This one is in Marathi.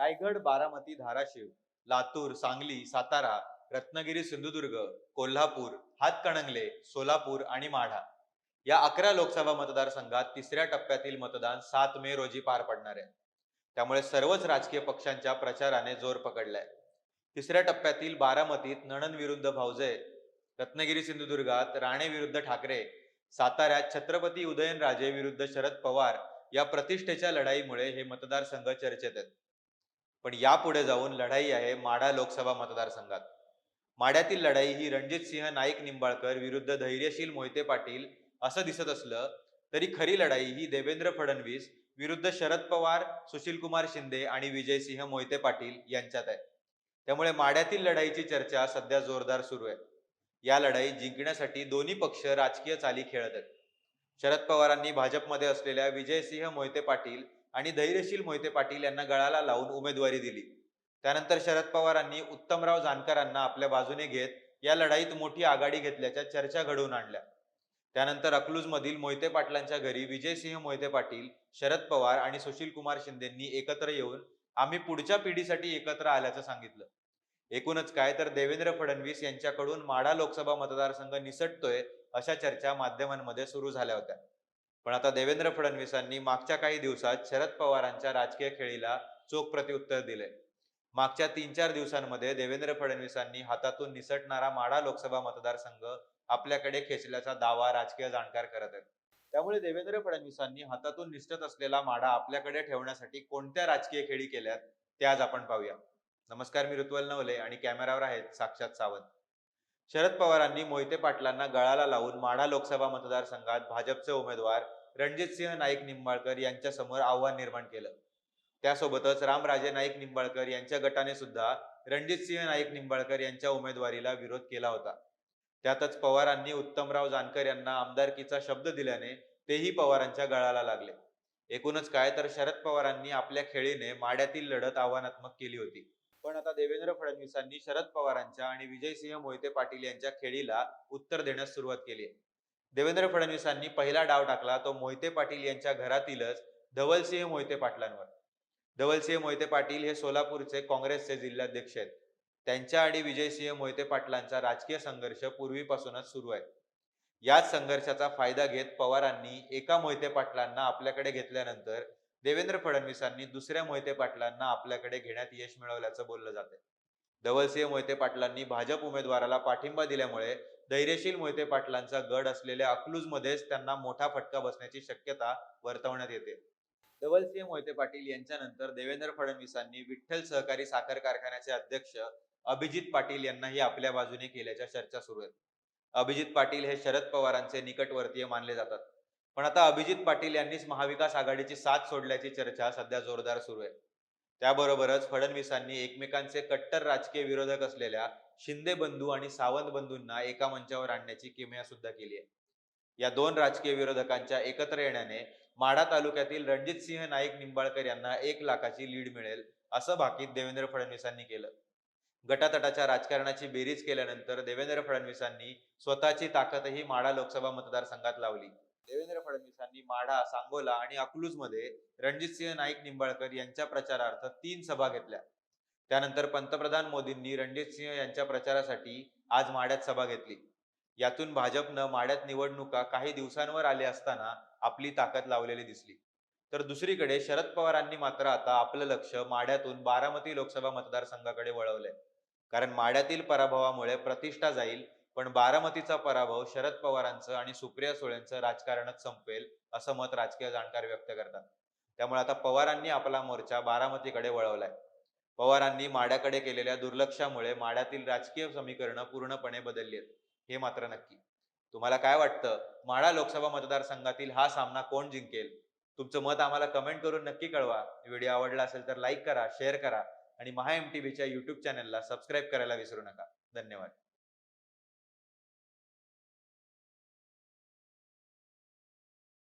रायगड बारामती धाराशिव लातूर सांगली सातारा रत्नागिरी सिंधुदुर्ग कोल्हापूर हातकणंगले सोलापूर आणि माढा. या अकरा लोकसभा मतदारसंघात तिसऱ्या टप्प्यातील मतदान सात मे रोजी पार पडणार आहे. त्यामुळे सर्वच राजकीय पक्षांच्या प्रचाराने जोर पकडलाय. तिसऱ्या टप्प्यातील बारामतीत नणन विरुद्ध भाऊजे रत्नागिरी सिंधुदुर्गात राणे विरुद्ध ठाकरे साताऱ्यात छत्रपती उदयनराजे विरुद्ध शरद पवार या प्रतिष्ठेच्या लढाईमुळे हे मतदारसंघ चर्चेत आहेत. पण यापुढे जाऊन लढाई आहे माढा लोकसभा मतदारसंघात. माढ्यातील लढाई ही रणजित सिंह नाईक निंबाळकर विरुद्ध धैर्यशील मोहिते पाटील असं दिसत असलं तरी खरी लढाई ही देवेंद्र फडणवीस विरुद्ध शरद पवार सुशीलकुमार शिंदे आणि विजयसिंह मोहिते पाटील यांच्यात आहे. त्यामुळे माढ्यातील लढाईची चर्चा सध्या जोरदार सुरू आहे. या लढाई जिंकण्यासाठी दोन्ही पक्ष राजकीय चाली खेळत आहेत. शरद पवारांनी भाजपमध्ये असलेल्या विजयसिंह मोहिते पाटील आणि धैर्यशील मोहिते पाटील यांना गळाला लावून उमेदवारी दिली. त्यानंतर शरद पवारांनी उत्तमराव जानकरांना आपल्या बाजूने घेत या लढाईत मोठी आघाडी घेतल्याच्या चर्चा घडवून आणल्या. त्यानंतर अकलूजमधील मोहिते पाटलांच्या घरी विजयसिंह मोहिते पाटील शरद पवार आणि सुशील कुमार शिंदेंनी एकत्र येऊन आम्ही पुढच्या पिढीसाठी एकत्र आल्याचं सांगितलं. एकूणच काय तर देवेंद्र फडणवीस यांच्याकडून माढा लोकसभा मतदारसंघ निसटतोय अशा चर्चा माध्यमांमध्ये सुरू झाल्या होत्या. पण आता देवेंद्र फडणवीसांनी मागच्या काही दिवसात शरद पवारांच्या राजकीय खेळीला चोख प्रत्युत्तर दिले. मागच्या तीन चार दिवसांमध्ये देवेंद्र फडणवीसांनी हातातून निसटणारा माढा लोकसभा मतदारसंघ आपल्याकडे खेचल्याचा दावा राजकीय जाणकार करत आहेत. त्यामुळे देवेंद्र फडणवीसांनी हातातून निसटत असलेला माढा आपल्याकडे ठेवण्यासाठी कोणत्या राजकीय खेळी केल्यात ते आज आपण पाहूया. नमस्कार मी ऋतुवल नवले आणि कॅमेरावर आहेत साक्षात सावंत. शरद पवारांनी मोहिते पाटलांना गळाला लावून माढा लोकसभा मतदारसंघात भाजपचे उमेदवार रणजितसिंह नाईक निंबाळकर यांच्या समोर आव्हान निर्माण केलं. त्यासोबतच रामराजे नाईक निंबाळकर यांच्या गटाने सुद्धा रणजितसिंह नाईक निंबाळकर यांच्या उमेदवारीला विरोध केला होता. त्यातच पवारांनी उत्तमराव जानकर यांना आमदारकीचा शब्द दिल्याने तेही पवारांच्या गळाला लागले. एकूणच काय तर शरद पवारांनी आपल्या खेळीने माड्यातील लढत आव्हानात्मक केली होती. पण आता देवेंद्र फडणवीसांनी शरद पवारांच्या आणि विजयसिंह मोहिते पाटील यांच्या खेळीला उत्तर देण्यास सुरुवात केली आहे. देवेंद्र फडणवीसांनी पहिला डाव टाकला तो मोहिते पाटील यांच्या घरातीलच धवलसिंह मोहिते पाटलांवर. धवलसिंह मोहिते पाटील हे सोलापूरचे काँग्रेसचे जिल्हाध्यक्ष आहेत. त्यांच्या आणि विजयसिंह मोहिते पाटलांचा राजकीय संघर्ष पूर्वीपासूनच सुरू आहे. याच संघर्षाचा फायदा घेत पवारांनी एका मोहिते पाटलांना आपल्याकडे घेतल्यानंतर देवेंद्र फडणवीसांनी दुसऱ्या मोहिते पाटलांना आपल्याकडे घेण्यात यश मिळवल्याचं बोललं जाते धवलसिंह मोहिते पाटलांनी भाजप उमेदवाराला पाठिंबा दिल्यामुळे धैर्यशील मोहिते पाटलांचा गड असलेल्या अकलूजमध्येच त्यांना मोठा फटका बसण्याची शक्यता वर्तवण्यात येते. धवलसिंह मोहिते पाटील यांच्यानंतर देवेंद्र फडणवीसांनी विठ्ठल सहकारी साखर कारखान्याचे अध्यक्ष अभिजित पाटील यांनाही आपल्या बाजूने केल्याच्या चर्चा सुरू आहेत. अभिजित पाटील हे शरद पवारांचे निकटवर्तीय मानले जातात. पण आता अभिजित पाटील यांनीच महाविकास आघाडीची साथ सोडल्याची चर्चा सध्या जोरदार सुरू आहे. त्याबरोबरच फडणवीसांनी एकमेकांचे कट्टर राजकीय विरोधक असलेल्या शिंदे बंधू आणि सावंत बंधूंना एका मंचावर आणण्याची किमया सुद्धा केली आहे. या दोन राजकीय विरोधकांच्या एकत्र येण्याने माढा तालुक्यातील रणजितसिंह नाईक निंबाळकर यांना एक लाखाची लीड मिळेल असं भाकीत देवेंद्र फडणवीसांनी केलं. गटातटाच्या राजकारणाची बेरीज केल्यानंतर देवेंद्र फडणवीसांनी स्वतःची ताकदही माढा लोकसभा मतदारसंघात लावली. देवेंद्र फडणवीसांनी माढा सांगोला आणि अकलूजमध्ये रणजितसिंह नाईक निंबाळकर यांच्या प्रचारार्थ तीन सभा घेतल्या. त्यानंतर पंतप्रधान मोदींनी रणजितसिंह यांच्या प्रचारासाठी आज माड्यात सभा घेतली. यातून भाजपनं माड्यात निवडणुका काही दिवसांवर आले असताना आपली ताकद लावलेली दिसली. तर दुसरीकडे शरद पवारांनी मात्र आता आपलं लक्ष माड्यातून बारामती लोकसभा मतदारसंघाकडे वळवलंय. कारण माड्यातील पराभवामुळे प्रतिष्ठा जाईल पण बारामतीचा पराभव शरद पवारांचं आणि सुप्रिया सुळेंचं राजकारणच संपवेल असं मत राजकीय जाणकार व्यक्त करतात. त्यामुळे आता पवारांनी आपला मोर्चा बारामतीकडे वळवलाय. पवारांनी माड्याकडे केलेल्या दुर्लक्षामुळे माड्यातील राजकीय समीकरणं पूर्णपणे बदलली आहेत. हे मात्र नक्की. तुम्हाला काय वाटतं? माडा लोकसभा मतदारसंघातील हा सामना कोण जिंकेल? तुमचं मत आम्हाला कमेंट करून नक्की कळवा. व्हिडिओ आवडला असेल तर लाईक करा शेअर करा आणि महा एम टी व्हीच्या युट्यूब चॅनलला सबस्क्राईब करायला विसरू नका. धन्यवाद.